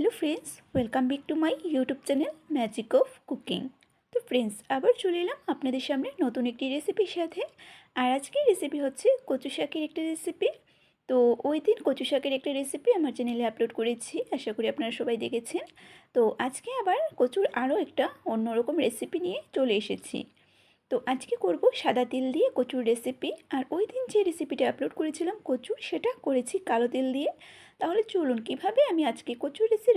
Hello friends welcome back to my YouTube channel magic of cooking তো friends আবার চলে এলাম আপনাদের সামনে নতুন একটি রেসিপির সাথে। আর আজকের রেসিপি হচ্ছে কচু শাকের একটি রেসিপি তো ওই দিন কচু শাকের একটা রেসিপি আমার চ্যানেলে আপলোড করেছি, আশা করি আপনারা সবাই দেখেছেন। তো আজকে আবার কচুর আরও একটা অন্যরকম রেসিপি নিয়ে চলে এসেছি। তো আজকে করব সাদা তিল দিয়ে কচুর রেসিপি আর ওই দিন যে রেসিপিটা আপলোড করেছিলাম কচুর, সেটা করেছি কালো তেল দিয়ে। তাহলে চলুন কীভাবে আমি আজকে কচুর রেসি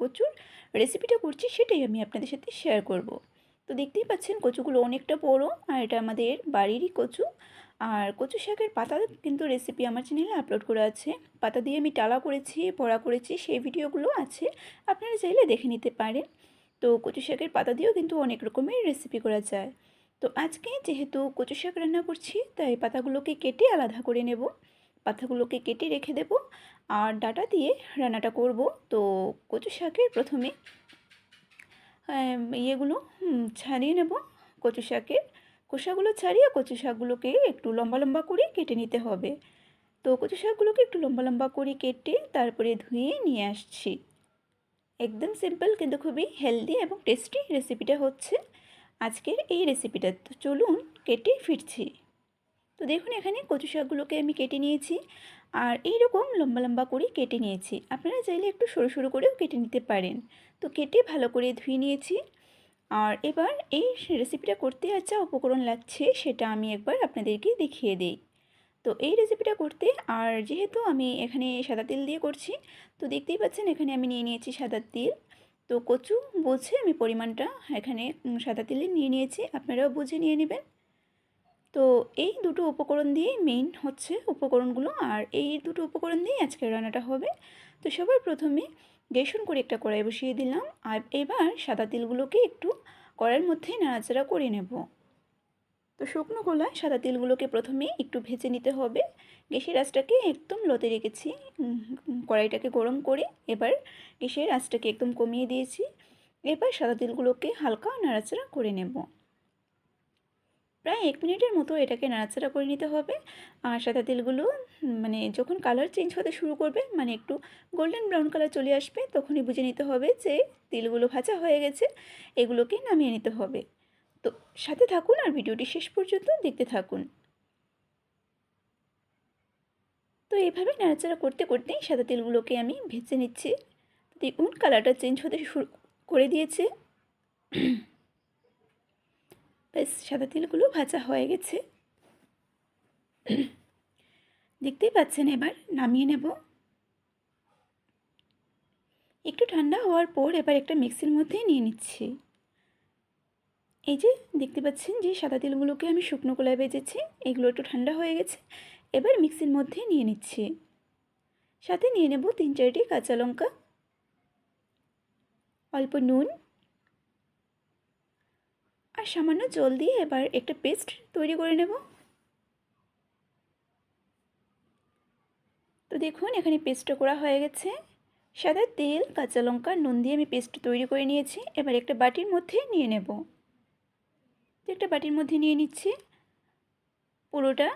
কচুর রেসিপিটা করছি সেটাই আমি আপনাদের সাথে শেয়ার করব। তো দেখতেই পাচ্ছেন কচুগুলো অনেকটা বড় আর এটা আমাদের বাড়িরই কচু। আর কচু শাকের পাতা কিন্তু রেসিপি আমার চ্যানেলে আপলোড করা আছে। পাতা দিয়ে আমি টালা করেছি বড়া করেছি, সেই ভিডিওগুলো আছে। আপনারা চাইলে দেখে নিতে পারেন। তো কচু শাকের পাতা দিয়েও কিন্তু অনেক রকমের রেসিপি করা যায়। তো আজকে যেহেতু কচু শাক রান্না করছি, তাই পাতাগুলোকে কেটে আলাদা করে নেব। পাতাগুলোকে কেটে রেখে দেব আর ডাটা দিয়ে রান্নাটা করব। তো কচু শাকের প্রথমে ইয়েগুলো ছাড়িয়ে নেব কচু শাকের। খোসাগুলো ছাড়িয়ে কচু শাকগুলোকে একটু লম্বা লম্বা করে কেটে নিতে হবে। তো কচু শাকগুলোকে একটু লম্বা লম্বা করে কেটে তারপরে ধুয়ে নিয়ে আসছি। একদম সিম্পল কিন্তু খুবই হেলদি এবং টেস্টি রেসিপিটা হচ্ছে আজকের এই রেসিপিটা। তো চলুন কেটে ফিরছি। তো দেখুন, এখানে কচু শাকগুলোকে আমি কেটে নিয়েছি আর এই রকম লম্বা লম্বা করে কেটে নিয়েছি। আপনারা চাইলে একটু সরু সরু করেও কেটে নিতে পারেন। তো কেটে ভালো করে ধুয়ে নিয়েছি আর এবার এই রেসিপিটা করতে আর যা উপকরণ লাগছে সেটা আমি একবার আপনাদেরকে দেখিয়ে দিই। তো এই রেসিপিটা করতে আর যেহেতু আমি এখানে সাদা তেল দিয়ে করছি, তো দেখতেই পাচ্ছেন এখানে আমি নিয়ে নিয়েছি সাদা তেল। তো কচু বুঝে আমি পরিমাণটা এখানে সাদা তেলে নিয়ে নিয়েছি, আপনারাও বুঝে নিয়ে নেবেন। তো এই দুটো উপকরণ দিয়েই মেইন হচ্ছে উপকরণগুলো। আর এই দুটো উপকরণ দিয়েই আজকের রান্নাটা হবে। তো সবার প্রথমে গেসন করে একটা কড়াই বসিয়ে দিলাম। আর এবার সাদা তিলগুলোকে একটু কড়াইয়ের মধ্যে নাড়াচাড়া করে নেব। তো শুকনো গোলায় সাদা তিলগুলোকে প্রথমে একটু ভেজে নিতে হবে। গ্যাসের আঁচটাকে একদম লতে রেখেছি। কড়াইটাকে গরম করে এবার গ্যাসের আঁচটাকে একদম কমিয়ে দিয়েছি। এবার সাদা তিলগুলোকে হালকা নাড়াচাড়া করে নেব। প্রায় এক মিনিটের মতো এটাকে নাড়াচাড়া করে নিতে হবে। আর সাদা তেলগুলো মানে যখন কালার চেঞ্জ হতে শুরু করবে মানে একটু গোল্ডেন ব্রাউন কালার চলে আসবে, তখনই বুঝে নিতে হবে যে তেলগুলো ভাজা হয়ে গেছে, এগুলোকে নামিয়ে নিতে হবে। তো সাথে থাকুন আর ভিডিওটি শেষ পর্যন্ত দেখতে থাকুন। তো এইভাবে নাড়াচাড়া করতে করতেই সাদা তেলগুলোকে আমি ভেজে নিচ্ছি। দেখুন কালারটা চেঞ্জ হতে শুরু করে দিয়েছে। বেশ সাদা তিলগুলো ভাজা হয়ে গেছে। দেখতেই পাচ্ছেন, এবার নামিয়ে নেব। একটু ঠান্ডা হওয়ার পর এবার একটা মিক্সির মধ্যে নিয়ে নিচ্ছি। এই যে দেখতে পাচ্ছেন যে সাদা তিলগুলোকে আমি শুকনো কলায় বেজেছি এগুলো একটু ঠান্ডা হয়ে গেছে। এবার মিক্সির মধ্যে নিয়ে নিচ্ছি। সাথে নিয়ে নেব তিন চারটি কাঁচা লঙ্কা, অল্প নুন আর সামান্য জল দিয়ে এবার একটা পেস্ট তৈরি করে নেব। তো দেখুন, এখানে পেস্টটা করা হয়ে গেছে। সাদা তেল, কাঁচা লঙ্কা, নুন দিয়ে আমি পেস্ট তৈরি করে নিয়েছি। এবার একটা বাটির মধ্যে নিয়ে নেব। একটা বাটির মধ্যে নিয়ে নিচ্ছি পুরোটা।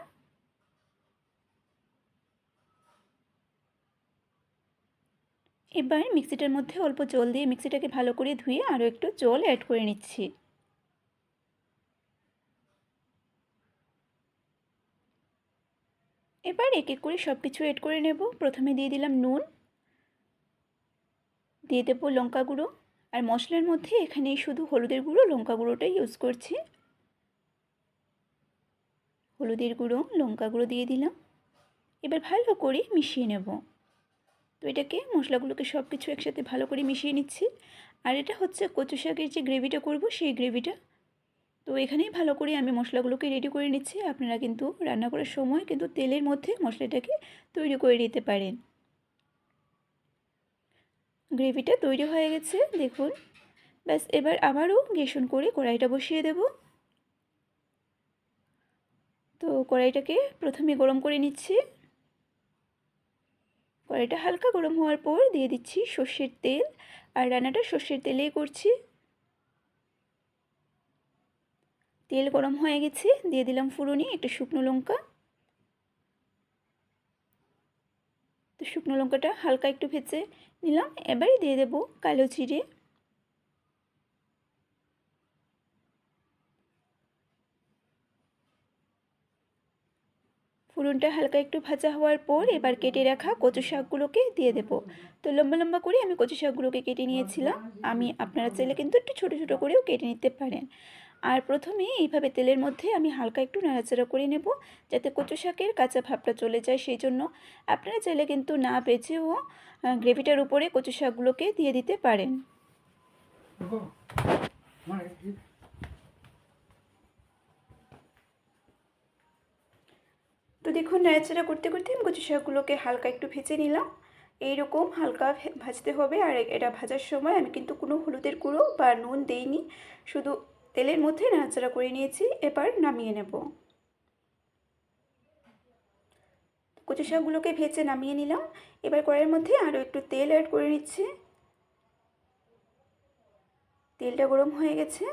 এবার মিক্সিটার মধ্যে অল্প জল দিয়ে মিক্সিটাকে ভালো করে ধুয়ে আরও একটু জল অ্যাড করে নিচ্ছি এবার এক এক করে সব কিছু এড করে নেব। প্রথমে দিয়ে দিলাম নুন, দিয়ে দেবো লঙ্কা গুঁড়ো, আর মশলার মধ্যে এখানে শুধু হলুদের গুঁড়ো, লঙ্কা গুঁড়োটাই ইউজ করছি। হলুদের গুঁড়ো, লঙ্কা গুঁড়ো দিয়ে দিলাম। এবার ভালো করে মিশিয়ে নেব। তো এটাকে মশলাগুলোকে সব কিছু একসাথে ভালো করে মিশিয়ে নিচ্ছি। আর এটা হচ্ছে কচু শাকের যে গ্রেভিটা করব, সেই গ্রেভিটা তো এখানেই ভালো করে আমি মশলাগুলোকে রেডি করে নিচ্ছি। আপনারা কিন্তু রান্না করার সময় কিন্তু তেলের মধ্যে মশলাটাকে তৈরি করে নিতে পারেন। গ্রেভিটা তৈরি হয়ে গেছে, দেখুন। ব্যাস, এবার আবারও গেসন করে কড়াইটা বসিয়ে দেব। তো কড়াইটাকে প্রথমে গরম করে নিচ্ছি। কড়াইটা হালকা গরম হওয়ার পর দিয়ে দিচ্ছি সর্ষের তেল। আর রান্নাটা সর্ষের তেলেই করছি। তেল গরম হয়ে গেছে, দিয়ে দিলাম ফুরনি একটা শুকনো লঙ্কা। তো শুকনো লঙ্কাটা হালকা একটু ভেজে নিলাম, এবারে দিয়ে দেবো কালো জিরে। ফুরনটা হালকা একটু ভাজা হওয়ার পর এবার কেটে রাখা কচু শাকগুলোকে দিয়ে দেব। তো লম্বা লম্বা করে আমি কচু শাকগুলোকে কেটে নিয়েছিলাম, আমি আপনারা চাইলে কিন্তু একটু ছোটো ছোটো করেও কেটে নিতে পারেন। আর প্রথমে এইভাবে তেলের মধ্যে আমি হালকা একটু নাড়াচাড়া করে নেব যাতে কচু শাকের কাঁচা ভাবটা চলে যায় সেই জন্য। আপনারা চাইলে কিন্তু না বেছেও গ্রেভিটার উপরে কচু শাকগুলোকে দিয়ে দিতে পারেন। তো দেখুন নাড়াচাড়া করতে করতে আমি কচু শাকগুলোকে হালকা একটু ভেজে নিলাম। এইরকম হালকা ভাজতে হবে। আর এটা ভাজার সময় আমি কিন্তু কোনো হলুদের গুঁড়ো বা নুন দেইনি। শুধু তেলের মধ্যে নাড়াচাড়া করে নিয়েছি, এবার নামিয়ে নেব। কচু শাকগুলোকে ভেজে নামিয়ে নিলাম। এবার কড়াইয়ের মধ্যে আরও একটু তেল অ্যাড করে নিচ্ছি। তেলটা গরম হয়ে গেছে।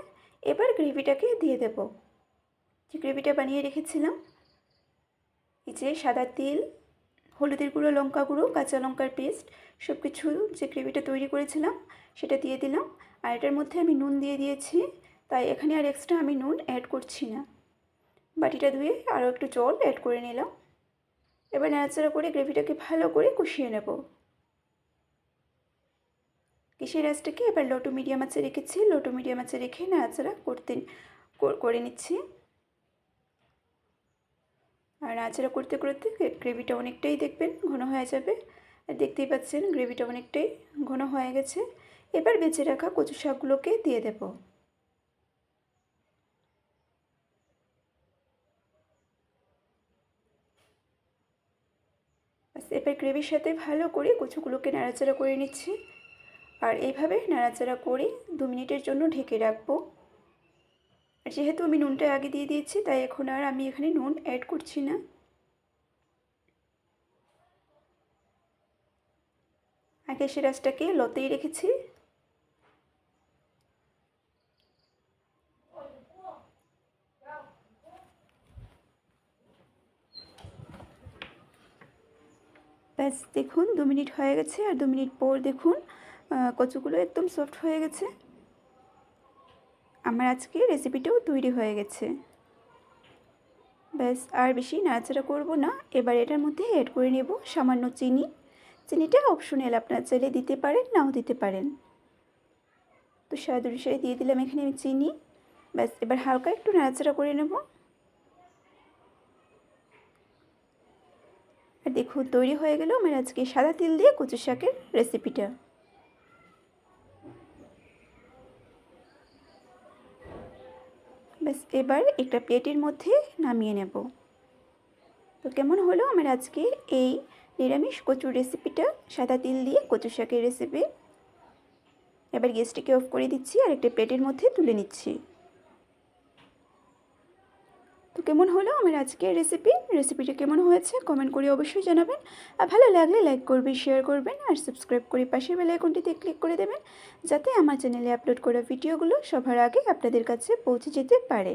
এবার গ্রেভিটাকে দিয়ে দেব। যে গ্রেভিটা বানিয়ে রেখেছিলাম, এই যে সাদা তেল, হলুদের গুঁড়ো, লঙ্কা গুঁড়ো, কাঁচা লঙ্কার পেস্ট সব কিছু যে গ্রেভিটা তৈরি করেছিলাম, সেটা দিয়ে দিলাম। আর এটার মধ্যে আমি নুন দিয়ে দিয়েছি। তাই এখানে আর এক্সট্রা আমি নুন অ্যাড করছি না। বাটিটা ধুয়ে আরও একটু জল অ্যাড করে নিলাম। এবার নাড়াচাড়া করে গ্রেভিটাকে ভালো করে কষিয়ে নেব। কিসের রাসটাকে এবার লোটো মিডিয়াম আঁচে রেখেছি। লোটো মিডিয়াম আঁচে রেখে নাড়াচাড়া করতে করে নিচ্ছি। আর নাড়াচাড়া করতে করতে গ্রেভিটা অনেকটাই দেখবেন ঘন হয়ে যাবে। আর দেখতেই পাচ্ছেন গ্রেভিটা অনেকটাই ঘন হয়ে গেছে। এবার বেঁচে রাখা কচু শাকগুলোকে দিয়ে দেব। এবার গ্রেভির সাথে ভালো করে কচুগুলোকে নাড়াচাড়া করে নিচ্ছি। আর এইভাবে নাড়াচাড়া করে দু মিনিটের জন্য ঢেকে রাখব। আর যেহেতু আমি নুনটা আগে দিয়ে দিয়েছি, তাই এখন আর আমি এখানে নুন অ্যাড করছি না। আগে সে রাসটাকে লতেই রেখেছি। ব্যাস, দেখুন, দু মিনিট হয়ে গেছে আর দু মিনিট পর দেখুন কচুগুলো একদম সফট হয়ে গেছে। আমার আজকে রেসিপিটাও তৈরি হয়ে গেছে। ব্যাস, আর বেশি নাড়াচাড়া করব না। এবার এটার মধ্যে অ্যাড করে নেব সামান্য চিনি। চিনিটা অপশনাল আপনার চাইলে দিতে পারেন, নাও দিতে পারেন। তো স্বাদ অনুসারে দিয়ে দিলাম এখানে আমি চিনি। ব্যাস, এবার হালকা একটু নাড়াচাড়া করে নেব। দেখুন তৈরি হয়ে গেল আমার আজকে সাদা তিল দিয়ে কচু শাকের রেসিপিটা ব্যাস, এবার একটা প্লেটের মধ্যে নামিয়ে নেব। তো কেমন হলো আমার আজকে এই নিরামিষ কচুর রেসিপিটা সাদা তিল দিয়ে কচু শাকের রেসিপি এবার গ্যাসটিকে অফ করে দিচ্ছি আর একটা প্লেটের মধ্যে তুলে নিচ্ছি। তো কেমন হলো আমার আজকের রেসিপি রেসিপিটা কেমন হয়েছে? কমেন্ট করে অবশ্যই জানাবেন। আর ভালো লাগলে লাইক করবেন শেয়ার করবেন, আর সাবস্ক্রাইব করে পাশের বেলা আইকনটিতে ক্লিক করে দেবেন, যাতে আমার চ্যানেলে আপলোড করা ভিডিওগুলো সবার আগে আপনাদের কাছে পৌঁছে যেতে পারে।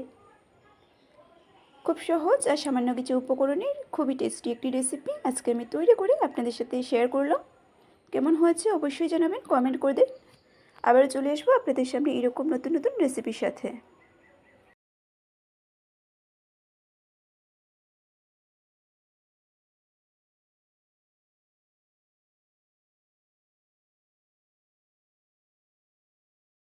খুব সহজ আর সামান্য কিছু উপকরণের খুবই টেস্টি একটি রেসিপি আজকে আমি তৈরি করে আপনাদের সাথে শেয়ার করলাম। কেমন হয়েছে অবশ্যই জানাবেন কমেন্ট করে দিন। আবার চলে আসব আপনাদের সামনে এরকম নতুন নতুন রেসিপির সাথে।